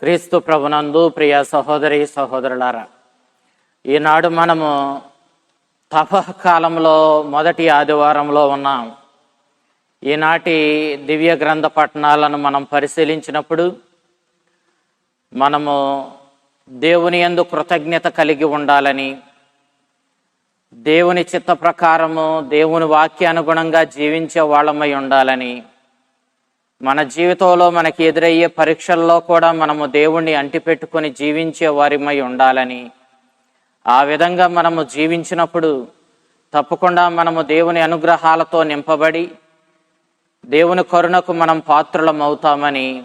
క్రీస్తు ప్రభునందు ప్రియ సహోదరి సహోదరులారా ఈనాడు మనము తపకాలంలో మొదటి ఆదివారంలో ఉన్నాం. ఈనాటి దివ్య గ్రంథ పట్టణాలను మనం పరిశీలించినప్పుడు మనము దేవుని యందు కృతజ్ఞత కలిగి ఉండాలని దేవుని చిత్త ప్రకారము దేవుని వాక్యానుగుణంగా జీవించే వాళ్ళమై ఉండాలని మన జీవితంలో మనకి ఎదురయ్యే పరీక్షల్లో కూడా మనము దేవుణ్ణి అంటిపెట్టుకొని జీవించే వారిమై ఉండాలని. ఆ విధంగా మనము జీవించినప్పుడు తప్పకుండా మనము దేవుని అనుగ్రహాలతో నింపబడి దేవుని కరుణకు మనం పాత్రులం అవుతామని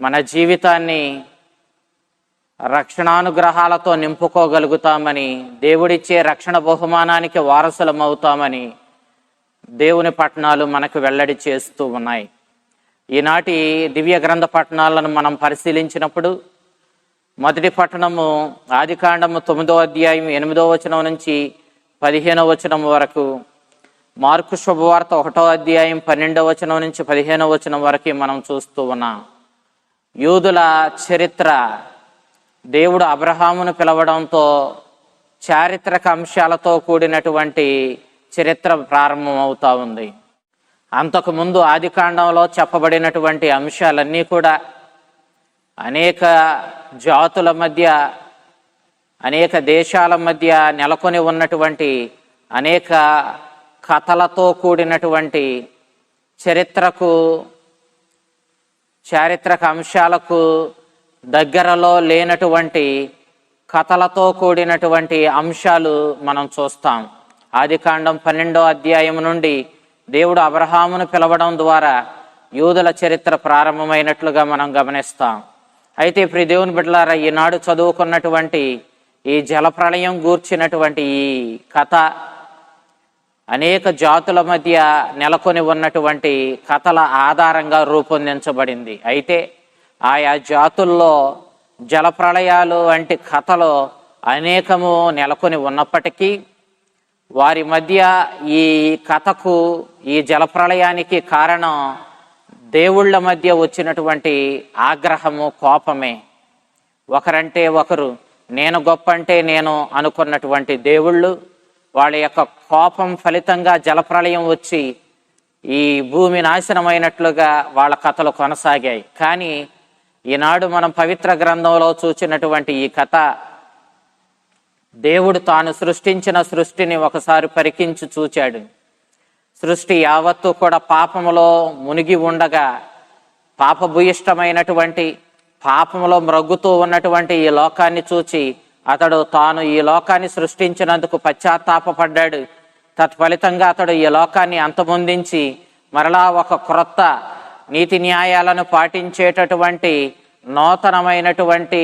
మన జీవితాన్ని రక్షణానుగ్రహాలతో నింపుకోగలుగుతామని దేవుడిచ్చే రక్షణ బహుమానానికి వారసులం అవుతామని దేవుని పట్టణాలు మనకు వెల్లడి చేస్తూ ఉన్నాయి. ఈనాటి దివ్య గ్రంథ పట్టణాలను మనం పరిశీలించినప్పుడు మొదటి పట్టణము ఆదికాండము తొమ్మిదో అధ్యాయం ఎనిమిదో వచనం నుంచి పదిహేనో వచనం వరకు మార్కు శుభవార్త ఒకటో అధ్యాయం పన్నెండో వచనం నుంచి పదిహేనో వచనం వరకు మనం చూస్తూ ఉన్నాం. యూదుల చరిత్ర దేవుడు అబ్రహామును పిలవడంతో చారిత్రక అంశాలతో కూడినటువంటి చరిత్ర ప్రారంభమవుతా ఉంది. అంతకుముందు ఆదికాండంలో చెప్పబడినటువంటి అంశాలన్నీ కూడా అనేక జాతుల మధ్య అనేక దేశాల మధ్య నెలకొని ఉన్నటువంటి అనేక కథలతో కూడినటువంటి చరిత్రకు చారిత్రక అంశాలకు దగ్గరలో లేనటువంటి కథలతో కూడినటువంటి అంశాలు మనం చూస్తాం. ఆదికాండం పన్నెండో అధ్యాయం నుండి దేవుడు అబ్రహామును పిలవడం ద్వారా యూదుల చరిత్ర ప్రారంభమైనట్లుగా మనం గమనిస్తాం. అయితే ప్రి దేవుని బిడ్డలారా ఈనాడు చదువుకున్నటువంటి ఈ జలప్రళయం గూర్చినటువంటి ఈ కథ అనేక జాతుల మధ్య నెలకొని ఉన్నటువంటి కథల ఆధారంగా రూపొందించబడింది. అయితే ఆయా జాతుల్లో జలప్రళయాలు వంటి కథలు అనేకము నెలకొని ఉన్నప్పటికీ వారి మధ్య ఈ కథకు ఈ జలప్రళయానికి కారణం దేవుళ్ళ మధ్య వచ్చినటువంటి ఆగ్రహము కోపమే. ఒకరంటే ఒకరు నేను గొప్ప అంటే నేను అనుకున్నటువంటి దేవుళ్ళు వాళ్ళ యొక్క కోపం ఫలితంగా జలప్రళయం వచ్చి ఈ భూమి నాశనమైనట్లుగా వాళ్ళ కథలు కొనసాగాయి. కానీ ఈనాడు మనం పవిత్ర గ్రంథంలో చూసినటువంటి ఈ కథ దేవుడు తాను సృష్టించిన సృష్టిని ఒకసారి పరికించి చూచాడు. సృష్టి యావత్తు కూడా పాపములో మునిగి ఉండగా పాపభూయిష్టమైనటువంటి పాపములో మ్రగ్గుతూ ఉన్నటువంటి ఈ లోకాన్ని చూచి అతడు తాను ఈ లోకాన్ని సృష్టించినందుకు పశ్చాత్తాపడ్డాడు తత్ఫలితంగా అతడు ఈ లోకాన్ని అంతమొందించి మరలా ఒక క్రొత్త నీతి న్యాయాలను పాటించేటటువంటి నూతనమైనటువంటి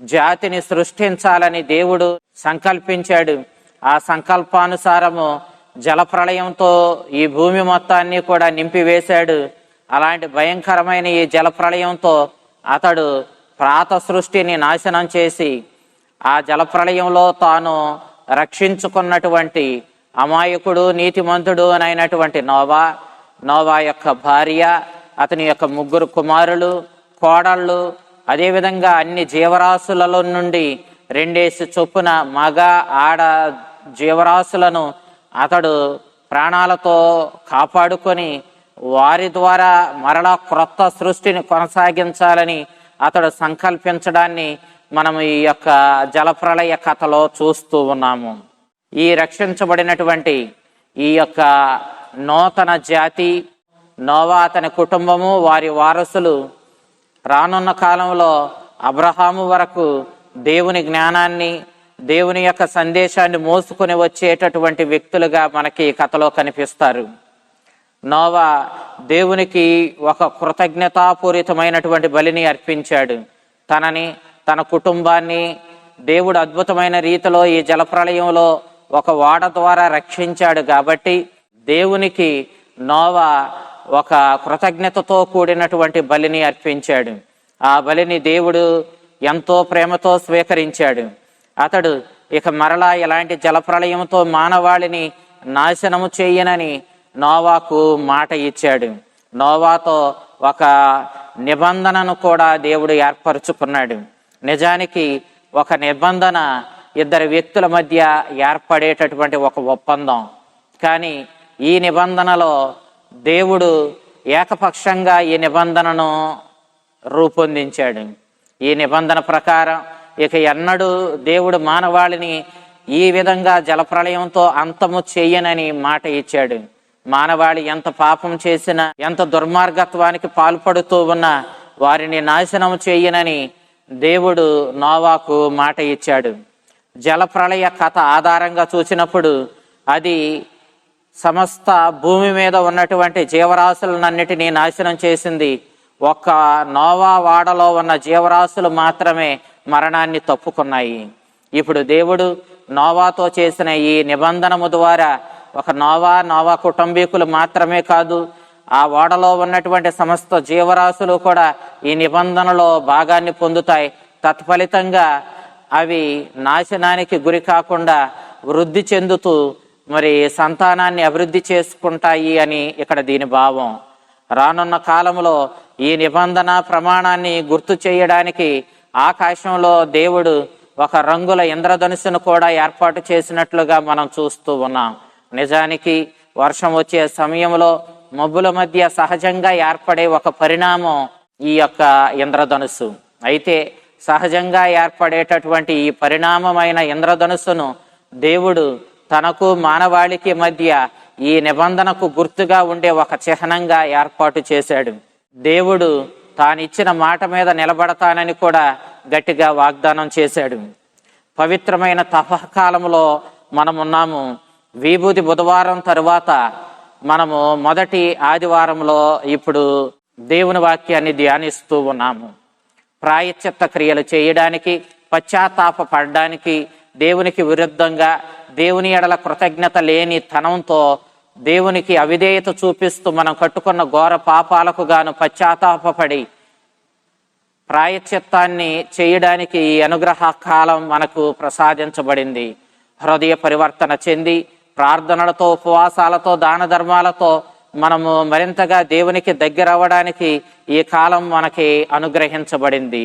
జాతిని సృష్టించాలని దేవుడు సంకల్పించాడు. ఆ సంకల్పానుసారము జలప్రళయంతో ఈ భూమి మొత్తాన్ని కూడా నింపివేశాడు. అలాంటి భయంకరమైన ఈ జలప్రళయంతో అతడు ప్రాత సృష్టిని నాశనం చేసి ఆ జలప్రళయంలో తాను రక్షించుకున్నటువంటి అమాయకుడు నీతిమంతుడు అని అయినటువంటి నోవా. నోవా యొక్క భార్య అతని యొక్క ముగ్గురు కుమారులు కోడళ్ళు అదేవిధంగా అన్ని జీవరాశులలో నుండి రెండేసి చొప్పున మగ ఆడ జీవరాశులను అతడు ప్రాణాలతో కాపాడుకొని వారి ద్వారా మరలా క్రొత్త సృష్టిని కొనసాగించాలని అతడు సంకల్పించడాన్ని మనం ఈ యొక్క జలప్రళయ కథలో చూస్తూ ఉన్నాము. ఈ రక్షించబడినటువంటి ఈ యొక్క నూతన జాతి నోవా అతని కుటుంబము వారి వారసులు రానున్న కాలంలో అబ్రహాము వరకు దేవుని జ్ఞానాన్ని దేవుని యొక్క సందేశాన్ని మోసుకొని వచ్చేటటువంటి వ్యక్తులుగా మనకి కథలో కనిపిస్తారు. నోవా దేవునికి ఒక కృతజ్ఞతాపూరితమైనటువంటి బలిని అర్పించాడు. తనని తన కుటుంబాన్ని దేవుడు అద్భుతమైన రీతిలో ఈ జలప్రళయంలో ఒక వాడ ద్వారా రక్షించాడు కాబట్టి దేవునికి నోవా ఒక కృతజ్ఞతతో కూడినటువంటి బలిని అర్పించాడు. ఆ బలిని దేవుడు ఎంతో ప్రేమతో స్వీకరించాడు. అతడు ఇక మరలా ఇలాంటి జలప్రలయంతో మానవాళిని నాశనము చేయనని నోవాకు మాట ఇచ్చాడు. నోవాతో ఒక నిబంధనను కూడా దేవుడు ఏర్పరచుకున్నాడు. నిజానికి ఒక నిబంధన ఇద్దరు వ్యక్తుల మధ్య ఏర్పడేటటువంటి ఒక ఒప్పందం. కానీ ఈ నిబంధనలో దేవుడు ఏకపక్షంగా ఈ నిబంధనను రూపొందించాడు. ఈ నిబంధన ప్రకారం ఇక ఎన్నడూ దేవుడు మానవాళిని ఈ విధంగా జలప్రళయంతో అంతము చేయనని మాట ఇచ్చాడు. మానవాళి ఎంత పాపం చేసినా ఎంత దుర్మార్గత్వానికి పాల్పడుతూ ఉన్నా వారిని నాశనం చేయనని దేవుడు నోవాకు మాట ఇచ్చాడు. జలప్రళయ కథ ఆధారంగా చూసినప్పుడు అది సమస్త భూమి మీద ఉన్నటువంటి జీవరాశులన్నిటినీ నాశనం చేసింది. ఒక్క నోవా వాడలో ఉన్న జీవరాశులు మాత్రమే మరణాన్ని తప్పుకున్నాయి. ఇప్పుడు దేవుడు నోవాతో చేసిన ఈ నిబంధనము ద్వారా ఒక నోవా నోవా కుటుంబీకులు మాత్రమే కాదు ఆ ఓడలో ఉన్నటువంటి సమస్త జీవరాశులు కూడా ఈ నిబంధనలో భాగాన్ని పొందుతాయి. తత్ఫలితంగా అవి నాశనానికి గురి కాకుండా వృద్ధి చెందుతూ మరి సంతానాన్ని అభివృద్ధి చేసుకుంటాయి అని ఇక్కడ దీని భావం. రానున్న కాలంలో ఈ నిబంధన ప్రమాణాన్ని గుర్తు చేయడానికి ఆకాశంలో దేవుడు ఒక రంగుల ఇంద్రధనుసును కూడా ఏర్పాటు చేసినట్లుగా మనం చూస్తూ ఉన్నాం. నిజానికి వర్షం వచ్చే సమయంలో మబ్బుల మధ్య సహజంగా ఏర్పడే ఒక పరిణామం ఈ యొక్క ఇంద్రధనుసు అయితే సహజంగా ఏర్పడేటటువంటి ఈ పరిణామమైన ఇంద్రధనుసును దేవుడు తనకు మానవాళికి మధ్య ఈ నిబంధనకు గుర్తుగా ఉండే ఒక చిహ్నంగా ఏర్పాటు చేశాడు. దేవుడు తానిచ్చిన మాట మీద నిలబడతానని కూడా గట్టిగా వాగ్దానం చేశాడు. పవిత్రమైన తపకాలంలో మనమున్నాము. విభూతి బుధవారం తరువాత మనము మొదటి ఆదివారంలో ఇప్పుడు దేవుని వాక్యాన్ని ధ్యానిస్తూ ఉన్నాము. ప్రాయశ్చిత్త క్రియలు చేయడానికి పశ్చాత్తాప పడడానికి దేవునికి విరుద్ధంగా దేవుని ఎడల కృతజ్ఞత లేని తనంతో దేవునికి అవిధేయత చూపిస్తూ మనం కట్టుకున్న ఘోర పాపాలకు గాను పశ్చాత్తాపడి ప్రాయశ్చిత్తాన్ని చేయడానికి ఈ అనుగ్రహ కాలం మనకు ప్రసాదించబడింది. హృదయ పరివర్తన చెంది ప్రార్థనలతో ఉపవాసాలతో దాన ధర్మాలతో మనము మరింతగా దేవునికి దగ్గర అవ్వడానికి ఈ కాలం మనకి అనుగ్రహించబడింది.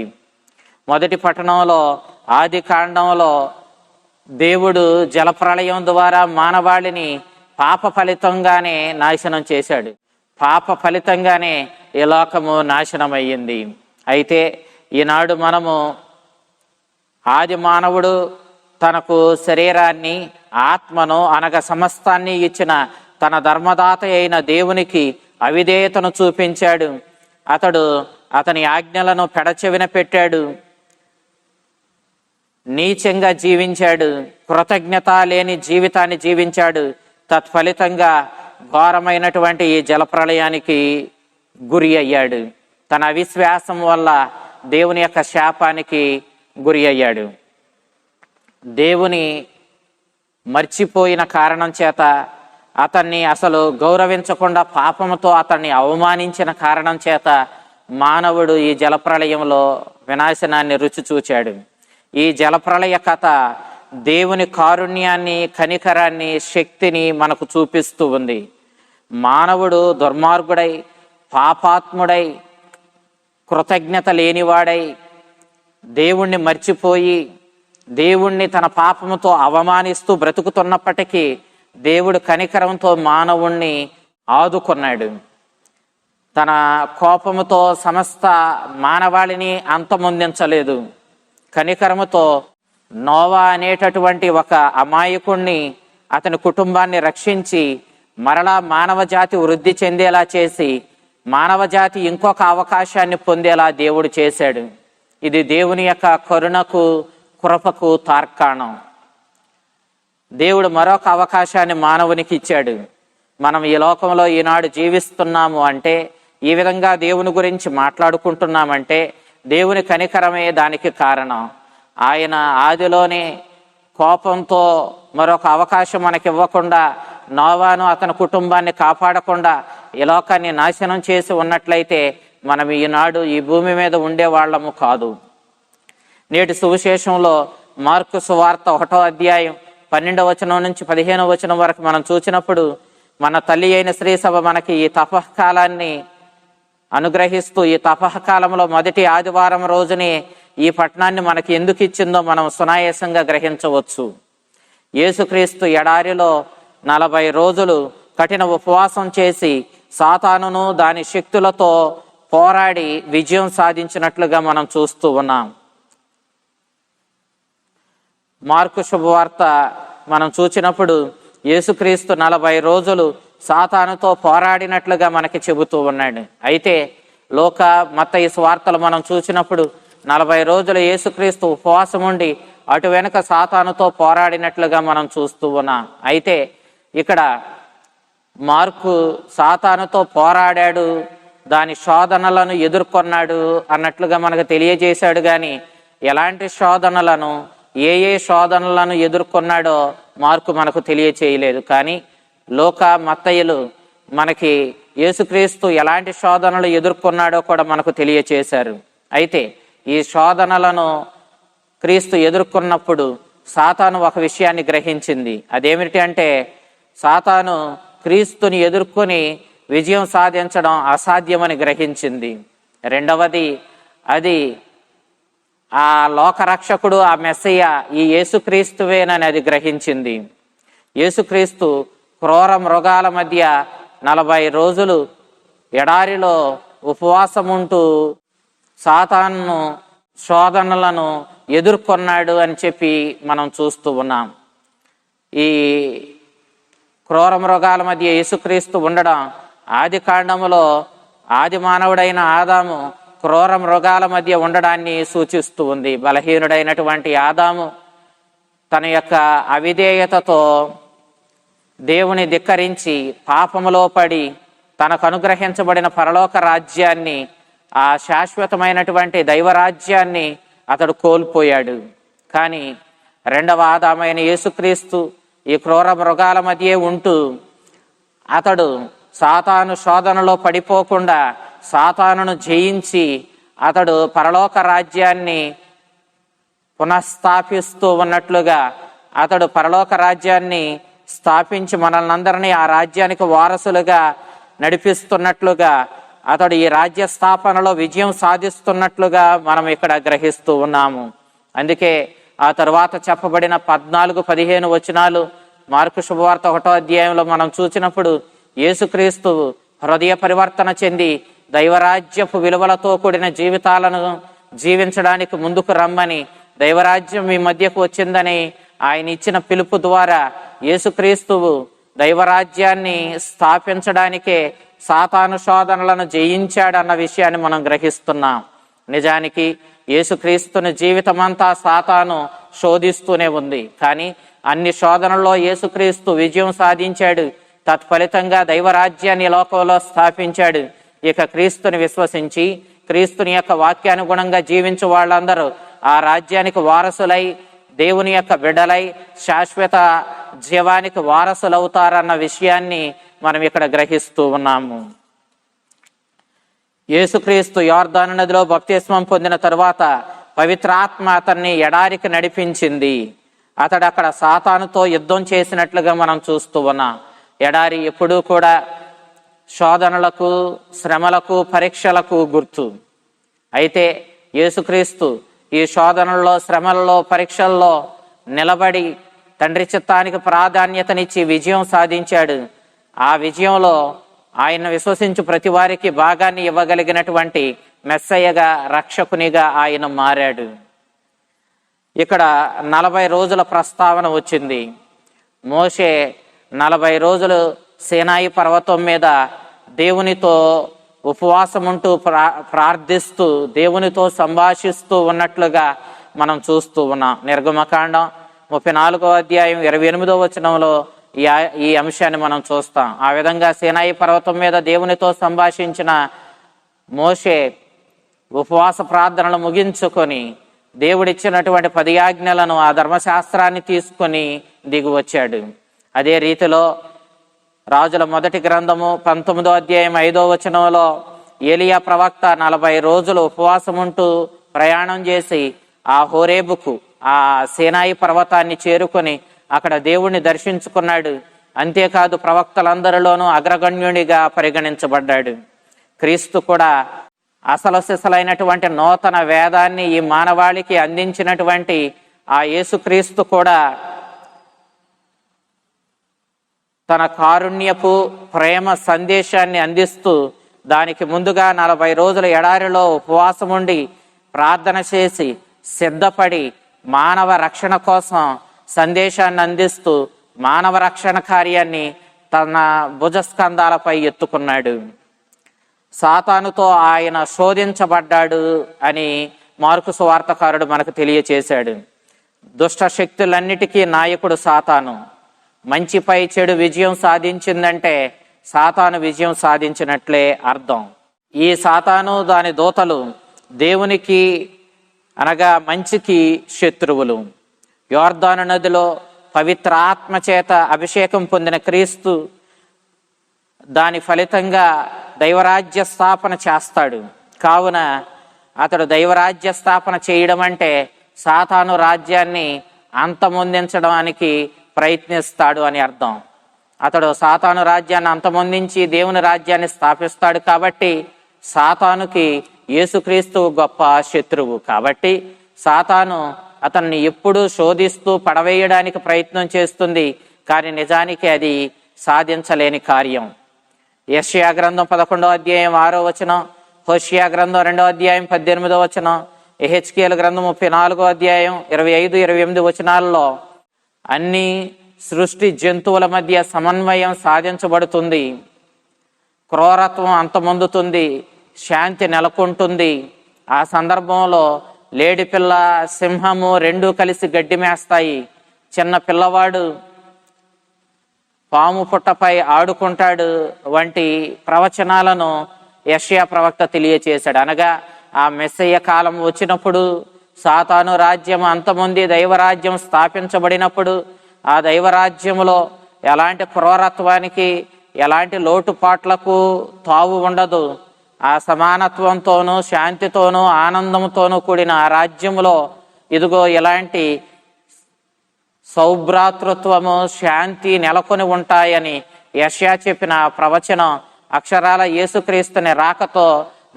మొదటి పట్టణంలో ఆది కాండంలో దేవుడు జలప్రళయం ద్వారా మానవాళిని పాప ఫలితంగానే నాశనం చేశాడు. పాప ఫలితంగానే ఈ లోకము నాశనమయ్యింది. అయితే ఈనాడు మనము ఆది మానవుడు తనకు శరీరాన్ని ఆత్మను అనగా సమస్తాన్ని ఇచ్చిన తన ధర్మదాత అయిన దేవునికి అవిధేయతను చూపించాడు. అతడు అతని ఆజ్ఞలను పెడచెవిన పెట్టాడు. నీచంగా జీవించాడు కృతజ్ఞత లేని జీవితాన్ని జీవించాడు. తత్ఫలితంగా ఘోరమైనటువంటి ఈ జలప్రళయానికి గురి అయ్యాడు. తన అవిశ్వాసం వల్ల దేవుని యొక్క శాపానికి గురి అయ్యాడు. దేవుని మర్చిపోయిన కారణం చేత అతన్ని అసలు గౌరవించకుండా పాపముతో అతన్ని అవమానించిన కారణం చేత మానవుడు ఈ జలప్రళయంలో వినాశనాన్ని రుచి చూచాడు. ఈ జలప్రళయ కథ దేవుని కారుణ్యాన్ని కనికరాన్ని శక్తిని మనకు చూపిస్తూ ఉంది. మానవుడు దుర్మార్గుడై పాపాత్ముడై కృతజ్ఞత లేనివాడై దేవుణ్ణి మర్చిపోయి దేవుణ్ణి తన పాపముతో అవమానిస్తూ బ్రతుకుతున్నప్పటికీ దేవుడు కనికరంతో మానవుణ్ణి ఆదుకున్నాడు. తన కోపముతో సమస్త మానవాళిని అంతమొందించలేదు. కనికరముతో నోవా అనేటటువంటి ఒక అమాయకుణ్ణి అతని కుటుంబాన్ని రక్షించి మరలా మానవ జాతి వృద్ధి చెందేలా చేసి మానవ జాతి ఇంకొక అవకాశాన్ని పొందేలా దేవుడు చేశాడు. ఇది దేవుని యొక్క కరుణకు కృపకు తార్కాణం. దేవుడు మరొక అవకాశాన్ని మానవునికి ఇచ్చాడు. మనం ఈ లోకంలో ఈనాడు జీవిస్తున్నాము అంటే ఈ విధంగా దేవుని గురించి మాట్లాడుకుంటున్నామంటే దేవుని కనికరమే దానికి కారణం. ఆయన ఆదిలోనే కోపంతో మరొక అవకాశం మనకి ఇవ్వకుండా నోవాను అతని కుటుంబాన్ని కాపాడకుండా ఈ లోకాన్ని నాశనం చేసి ఉన్నట్లయితే మనం ఈనాడు ఈ భూమి మీద ఉండే వాళ్ళము కాదు. నేటి సువిశేషంలో మార్కు సువార్త ఒకటో అధ్యాయం పన్నెండవ వచనం నుంచి పదిహేనవ వచనం వరకు మనం చూసినప్పుడు మన తల్లి అయిన శ్రీ సభ మనకి ఈ తపకాలాన్ని అనుగ్రహిస్తూ ఈ తపహకాలంలో మొదటి ఆదివారం రోజునే ఈ పట్టణాన్ని మనకి ఎందుకు ఇచ్చిందో మనం సునాయాసంగా గ్రహించవచ్చు. యేసుక్రీస్తు ఎడారిలో నలభై రోజులు కఠిన ఉపవాసం చేసి సాతానును దాని శక్తులతో పోరాడి విజయం సాధించినట్లుగా మనం చూస్తూ ఉన్నాం. మార్కు శుభవార్త మనం చూచినప్పుడు యేసుక్రీస్తు నలభై రోజులు సాతానుతో పోరాడినట్లుగా మనకి చెబుతూ ఉన్నాడు. అయితే లోక మత ఈ స్వార్తలు మనం చూసినప్పుడు నలభై రోజులు యేసుక్రీస్తు ఉపవాసం ఉండి అటు వెనుక సాతానుతో పోరాడినట్లుగా మనం చూస్తూ ఉన్నాం. అయితే ఇక్కడ మార్కు సాతానుతో పోరాడాడు దాని శోధనలను ఎదుర్కొన్నాడు అన్నట్లుగా మనకు తెలియజేశాడు కానీ ఎలాంటి శోధనలను ఏ ఏ శోధనలను ఎదుర్కొన్నాడో మార్కు మనకు తెలియచేయలేదు. కానీ లోక మత్తయ్యలు మనకి యేసుక్రీస్తు ఎలాంటి శోధనలు ఎదుర్కొన్నాడో కూడా మనకు తెలియచేశారు. అయితే ఈ శోధనలను క్రీస్తు ఎదుర్కొన్నప్పుడు సాతాను ఒక విషయాన్ని గ్రహించింది. అదేమిటి అంటే సాతాను క్రీస్తుని ఎదుర్కొని విజయం సాధించడం అసాధ్యమని గ్రహించింది. రెండవది అది ఆ లోకరక్షకుడు ఆ మెస్సయ్య ఈ యేసుక్రీస్తువేనని అది గ్రహించింది. యేసుక్రీస్తు క్రూర మృగాల మధ్య నలభై రోజులు ఎడారిలో ఉపవాసముంటూ సాతాను శోధనలను ఎదుర్కొన్నాడు అని చెప్పి మనం చూస్తూ ఉన్నాం. ఈ క్రూర మృగాల మధ్య యేసుక్రీస్తు ఉండడం ఆది కాండములో ఆది మానవుడైన ఆదాము క్రూర మృగాల మధ్య ఉండడాన్ని సూచిస్తూ ఉంది. బలహీనుడైనటువంటి ఆదాము తన యొక్క అవిధేయతతో దేవుని ధిక్కరించి పాపములో పడి తనకు అనుగ్రహించబడిన పరలోక రాజ్యాన్ని ఆ శాశ్వతమైనటువంటి దైవరాజ్యాన్ని అతడు కోల్పోయాడు. కానీ రెండవ ఆదామైన యేసుక్రీస్తు ఈ క్రూర మృగాల మధ్యే ఉంటూ అతడు సాతాను శోధనలో పడిపోకుండా సాతానును జయించి అతడు పరలోక రాజ్యాన్ని పునఃస్థాపిస్తూ ఉన్నట్లుగా అతడు పరలోక రాజ్యాన్ని స్థాపించి మనల్ని అందరినీ ఆ రాజ్యానికి వారసులుగా నడిపిస్తున్నట్లుగా అతడు ఈ రాజ్య స్థాపనలో విజయం సాధిస్తున్నట్లుగా మనం ఇక్కడ గ్రహిస్తూ ఉన్నాము. అందుకే ఆ తరువాత చెప్పబడిన పద్నాలుగు పదిహేను వచనాలు మార్కు శుభవార్త ఒకటో అధ్యాయంలో మనం చూసినప్పుడు యేసుక్రీస్తు హృదయ పరివర్తన చెంది దైవరాజ్యపు విలువలతో కూడిన జీవితాలను జీవించడానికి ముందుకు రమ్మని దైవరాజ్యం మీ మధ్యకు వచ్చిందని ఆయన ఇచ్చిన పిలుపు ద్వారా యేసుక్రీస్తువు దైవరాజ్యాన్ని స్థాపించడానికే సాతాను శోధనలను జయించాడన్న విషయాన్ని మనం గ్రహిస్తున్నాం. నిజానికి యేసుక్రీస్తుని జీవితమంతా సాతాను శోధిస్తూనే ఉంది. కానీ అన్ని శోధనల్లో యేసుక్రీస్తు విజయం సాధించాడు. తత్ఫలితంగా దైవరాజ్యాన్ని లోకంలో స్థాపించాడు. ఇక క్రీస్తుని విశ్వసించి క్రీస్తుని యొక్క వాక్యానుగుణంగా జీవించు వాళ్ళందరూ ఆ రాజ్యానికి వారసులై దేవుని యొక్క బిడ్డలై శాశ్వత జీవానికి వారసులవుతారన్న విషయాన్ని మనం ఇక్కడ గ్రహిస్తూ ఉన్నాము. యేసుక్రీస్తు యోర్ధాను నదిలో బప్తిస్మం పొందిన తరువాత పవిత్రాత్మ అతన్ని ఎడారికి నడిపించింది. అతడు అక్కడ సాతానుతో యుద్ధం చేసినట్లుగా మనం చూస్తూ ఉన్నాం. ఎడారి ఎప్పుడూ కూడా శోధనలకు శ్రమలకు పరీక్షలకు గుర్తు. అయితే యేసుక్రీస్తు ఈ శోధనల్లో శ్రమలలో పరీక్షల్లో నిలబడి తండ్రి చిత్తానికి ప్రాధాన్యతనిచ్చి విజయం సాధించాడు. ఆ విజయంలో ఆయన విశ్వసించు ప్రతి వారికి భాగాన్ని ఇవ్వగలిగినటువంటి మెస్సయ్యగా రక్షకునిగా ఆయన మారాడు. ఇక్కడ నలభై రోజుల ప్రస్తావన వచ్చింది. మోషే నలభై రోజులు సేనాయి పర్వతం మీద దేవునితో ఉపవాసం ఉంటూ ప్రా ప్రార్థిస్తూ దేవునితో సంభాషిస్తూ ఉన్నట్లుగా మనం చూస్తూ ఉన్నాం. నిర్గమకాండం ముప్పై నాలుగో అధ్యాయం ఇరవై ఎనిమిదో వచనంలో ఈ ఈ అంశాన్ని మనం చూస్తాం. ఆ విధంగా సేనాయి పర్వతం మీద దేవునితో సంభాషించిన మోషే ఉపవాస ప్రార్థనలు ముగించుకొని దేవుడిచ్చినటువంటి పది ఆజ్ఞలను ఆ ధర్మశాస్త్రాన్ని తీసుకొని దిగి వచ్చాడు అదే రీతిలో రాజుల మొదటి గ్రంథము పంతొమ్మిదో అధ్యాయం ఐదో వచనంలో ఏలియా ప్రవక్త నలభై రోజులు ఉపవాసం ఉంటూ ప్రయాణం చేసి ఆ హోరేబుకు ఆ సేనాయి పర్వతాన్ని చేరుకొని అక్కడ దేవుణ్ణి దర్శించుకున్నాడు. అంతేకాదు ప్రవక్తలందరిలోనూ అగ్రగణ్యునిగా పరిగణించబడ్డాడు. క్రీస్తు కూడా అసలు సిసలైనటువంటి నూతన వేదాన్ని ఈ మానవాళికి అందించినటువంటి ఆ యేసుక్రీస్తు కూడా తన కారుణ్యపు ప్రేమ సందేశాన్ని అందిస్తూ దానికి ముందుగా నలభై రోజుల ఎడారిలో ఉపవాసం ఉండి ప్రార్థన చేసి సిద్ధపడి మానవ రక్షణ కోసం సందేశాన్ని అందిస్తూ మానవ రక్షణ కార్యాన్ని తన భుజస్కంధాలపై ఎత్తుకున్నాడు. సాతానుతో ఆయన శోధించబడ్డాడు అని మార్కు సువార్తకారుడు మనకు తెలియచేశాడు. దుష్ట శక్తులన్నిటికీ నాయకుడు సాతాను. మంచిపై చెడు విజయం సాధించిందంటే సాతాను విజయం సాధించినట్లే అర్థం. ఈ సాతాను దాని దూతలు దేవునికి అనగా మంచికి శత్రువులు. యోర్ధాను నదిలో పవిత్ర ఆత్మ చేత అభిషేకం పొందిన క్రీస్తు దాని ఫలితంగా దైవరాజ్య స్థాపన చేస్తాడు. కావున అతడు దైవరాజ్య స్థాపన చేయడం అంటే సాతాను రాజ్యాన్ని అంతమొందించడానికి ప్రయత్నిస్తాడు అని అర్థం. అతడు సాతాను రాజ్యాన్ని అంతమొందించి దేవుని రాజ్యాన్ని స్థాపిస్తాడు కాబట్టి సాతానుకి యేసుక్రీస్తు గొప్ప శత్రువు కాబట్టి సాతాను అతన్ని ఎప్పుడూ శోధిస్తూ పడవేయడానికి ప్రయత్నం చేస్తుంది కానీ నిజానికి అది సాధించలేని కార్యం. యష్యా గ్రంథం పదకొండో అధ్యాయం ఆరో వచనం హోషియా గ్రంథం రెండో అధ్యాయం పద్దెనిమిదో వచనం ఎహెచ్కేల గ్రంథం ముప్పై నాలుగో అధ్యాయం ఇరవై ఐదు ఇరవై ఎనిమిది వచనాల్లో అన్ని సృష్టి జంతువుల మధ్య సమన్వయం సాధించబడుతుంది. క్రూరత్వం అంతమొందుతుంది. శాంతి నెలకొంటుంది. ఆ సందర్భంలో లేడిపిల్ల సింహము రెండూ కలిసి గడ్డి మేస్తాయి. చిన్న పిల్లవాడు పాము పుట్టపై ఆడుకుంటాడు. వంటి ప్రవచనాలను యషయా ప్రవక్త తెలియచేశాడు. అనగా ఆ మెస్సయ్య కాలం వచ్చినప్పుడు సాతాను రాజ్యం అంతమంది దైవరాజ్యం స్థాపించబడినప్పుడు ఆ దైవరాజ్యంలో ఎలాంటి క్రూరత్వానికి ఎలాంటి లోటుపాట్లకు తావు ఉండదు. ఆ సమానత్వంతోనూ శాంతితోనూ ఆనందంతోనూ కూడిన ఆ రాజ్యంలో ఇదిగో ఇలాంటి సౌభ్రాతృత్వము శాంతి నెలకొని ఉంటాయని యష్యా చెప్పిన ప్రవచనం అక్షరాల యేసుక్రీస్తుని రాకతో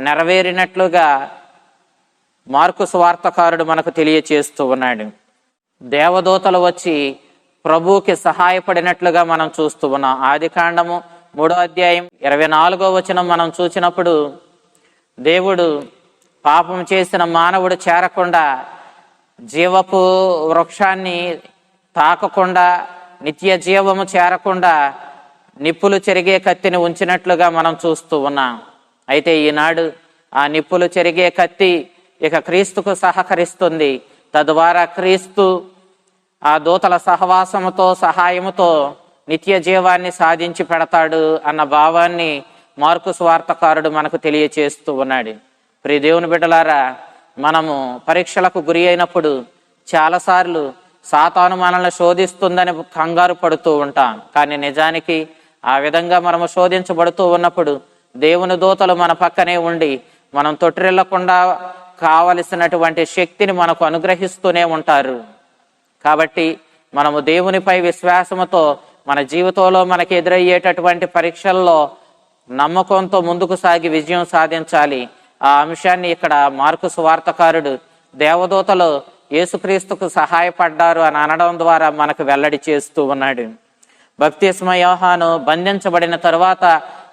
నెరవేరినట్లుగా మార్కు స్వార్థకారుడు మనకు తెలియచేస్తూ ఉన్నాడు. దేవదూతలు వచ్చి ప్రభువుకి సహాయపడినట్లుగా మనం చూస్తూ ఉన్నాం. ఆది కాండము మూడో అధ్యాయం ఇరవై నాలుగో వచనం మనం చూసినప్పుడు దేవుడు పాపం చేసిన మానవుడు చేరకుండా జీవపు వృక్షాన్ని తాకకుండా నిత్య జీవము చేరకుండా నిప్పులు చెరిగే కత్తిని ఉంచినట్లుగా మనం చూస్తూ ఉన్నాం. అయితే ఈనాడు ఆ నిప్పులు చెరిగే కత్తి ఇక క్రీస్తుకు సహకరిస్తుంది. తద్వారా క్రీస్తు ఆ దూతల సహవాసముతో సహాయముతో నిత్య జీవాన్ని సాధించి పెడతాడు అన్న భావాన్ని మార్కు స్వార్థకారుడు మనకు తెలియచేస్తూ ఉన్నాడు. ప్రియ దేవుని బిడ్డలారా మనము పరీక్షలకు గురి అయినప్పుడు చాలాసార్లు సాతాను మనల్ని శోధిస్తుందని కంగారు పడుతూ ఉంటాం. కానీ నిజానికి ఆ విధంగా మనము శోధించబడుతూ ఉన్నప్పుడు దేవుని దూతలు మన పక్కనే ఉండి మనం తొట్టిల్లకుండా కావలసినటువంటి శక్తిని మనకు అనుగ్రహిస్తూనే ఉంటారు. కాబట్టి మనము దేవునిపై విశ్వాసముతో మన జీవితంలో మనకి ఎదురయ్యేటటువంటి పరీక్షల్లో నమ్మకంతో ముందుకు సాగి విజయం సాధించాలి. ఆ అంశాన్ని ఇక్కడ మార్కు సువార్తకారుడు దేవదూతలు యేసుక్రీస్తుకు సహాయపడ్డారు అని అనడం ద్వారా మనకు వెల్లడి చేస్తూ ఉన్నాడు. భక్తి స్మయోహాను బంధించబడిన తరువాత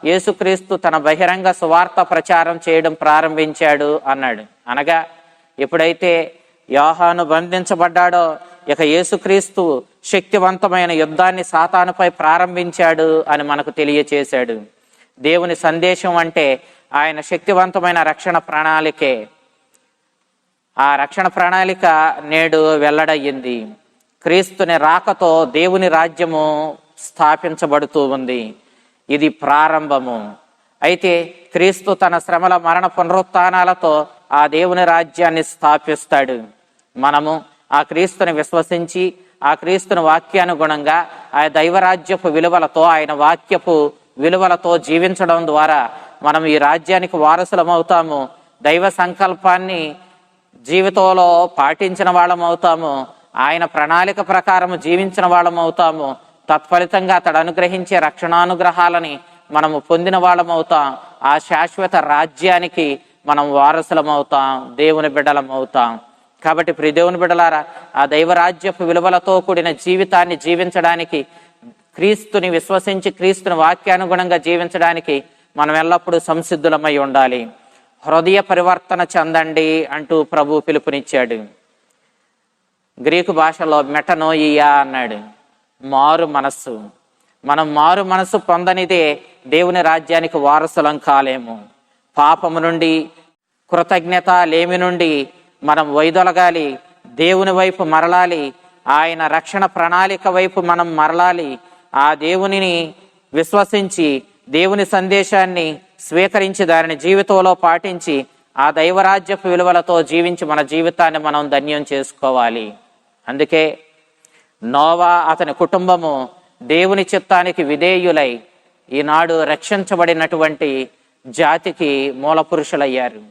యేసుక్రీస్తు తన బహిరంగ సువార్త ప్రచారం చేయడం ప్రారంభించాడు అన్నాడు. అనగా ఎప్పుడైతే యోహాను బంధించబడ్డాడో ఇక యేసుక్రీస్తు శక్తివంతమైన యుద్ధాన్ని సాతానుపై ప్రారంభించాడు అని మనకు తెలియచేశాడు. దేవుని సందేశం అంటే ఆయన శక్తివంతమైన రక్షణ ప్రణాళికే. ఆ రక్షణ ప్రణాళిక నేడు వెల్లడయ్యింది. క్రీస్తుని రాకతో దేవుని రాజ్యము స్థాపించబడుతూ ఉంది. ఇది ప్రారంభము. అయితే క్రీస్తు తన శ్రమల మరణ పునరుత్నాలతో ఆ దేవుని రాజ్యాన్ని స్థాపిస్తాడు. మనము ఆ క్రీస్తుని విశ్వసించి ఆ క్రీస్తుని వాక్యానుగుణంగా ఆ దైవరాజ్యపు విలువలతో ఆయన వాక్యపు విలువలతో జీవించడం ద్వారా మనం ఈ రాజ్యానికి వారసులం అవుతాము దైవ సంకల్పాన్ని జీవితంలో పాటించిన వాళ్ళం అవుతాము ఆయన ప్రణాళిక ప్రకారం జీవించిన వాళ్ళం అవుతాము తత్ఫలితంగా అతడు అనుగ్రహించే రక్షణానుగ్రహాలని మనము పొందిన వాళ్ళమవుతాం. ఆ శాశ్వత రాజ్యానికి మనం వారసులం అవుతాం దేవుని బిడ్డలమవుతాం. కాబట్టి ప్రిదేవుని బిడ్డలారా ఆ దైవరాజ్యపు విలువలతో కూడిన జీవితాన్ని జీవించడానికి క్రీస్తుని విశ్వసించి క్రీస్తుని వాక్యానుగుణంగా జీవించడానికి మనం ఎల్లప్పుడూ సంసిద్ధులమై ఉండాలి. హృదయ పరివర్తన చెందండి అంటూ ప్రభు పిలుపునిచ్చాడు. గ్రీకు భాషలో మెటనోయియా అన్నాడు. మారు మనస్సు. మనం మారు మనస్సు పొందనిదే దేవుని రాజ్యానికి వారసులం కాలేము. పాపము నుండి కృతజ్ఞత లేమి నుండి మనం వైదొలగాలి దేవుని వైపు మరలాలి ఆయన రక్షణ ప్రణాళిక వైపు మనం మరలాలి ఆ దేవునిని విశ్వసించి దేవుని సందేశాన్ని స్వీకరించి దానిని జీవితంలో పాటించి ఆ దైవరాజ్యపు విలువలతో జీవించి మన జీవితాన్ని మనం ధన్యం చేసుకోవాలి. అందుకే నోవా అతని కుటుంబము దేవుని చిత్తానికి విధేయులై ఈనాడు రక్షించబడినటువంటి జాతికి మూల పురుషులయ్యారు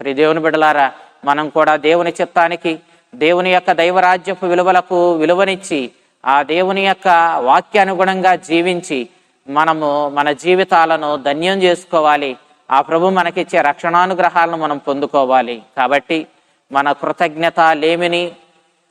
మరి దేవుని బిడలారా మనం కూడా దేవుని చిత్తానికి దేవుని యొక్క దైవరాజ్యపు విలువలకు విలువనిచ్చి ఆ దేవుని యొక్క వాక్యానుగుణంగా జీవించి మనము మన జీవితాలను ధన్యం చేసుకోవాలి. ఆ ప్రభు మనకిచ్చే రక్షణానుగ్రహాలను మనం పొందుకోవాలి. కాబట్టి మన కృతజ్ఞత లేమిని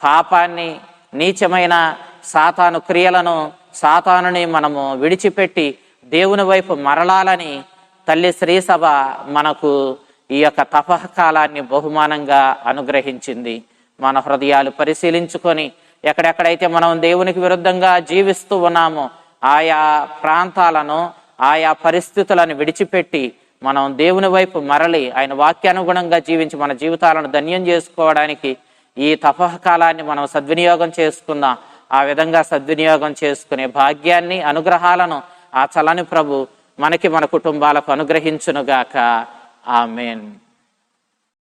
పాపాన్ని నీచమైన సాతాను క్రియలను సాతానుని మనము విడిచిపెట్టి దేవుని వైపు మరలాలని తల్లి శ్రీసభ మనకు ఈ యొక్క తపకాలాన్ని బహుమానంగా అనుగ్రహించింది. మన హృదయాలు పరిశీలించుకొని ఎక్కడెక్కడైతే మనం దేవునికి విరుద్ధంగా జీవిస్తూ ఉన్నామో ఆయా ప్రాంతాలను ఆయా పరిస్థితులను విడిచిపెట్టి మనం దేవుని వైపు మరలి ఆయన వాక్యానుగుణంగా జీవించి మన జీవితాలను ధన్యం చేసుకోవడానికి ఈ తపకాలాన్ని మనం సద్వినియోగం చేసుకుందాం. ఆ విధంగా సద్వినియోగం చేసుకునే భాగ్యాన్ని అనుగ్రహాలను ఆ చలని ప్రభు మనకి మన కుటుంబాలకు అనుగ్రహించునుగాక. ఆమెన్.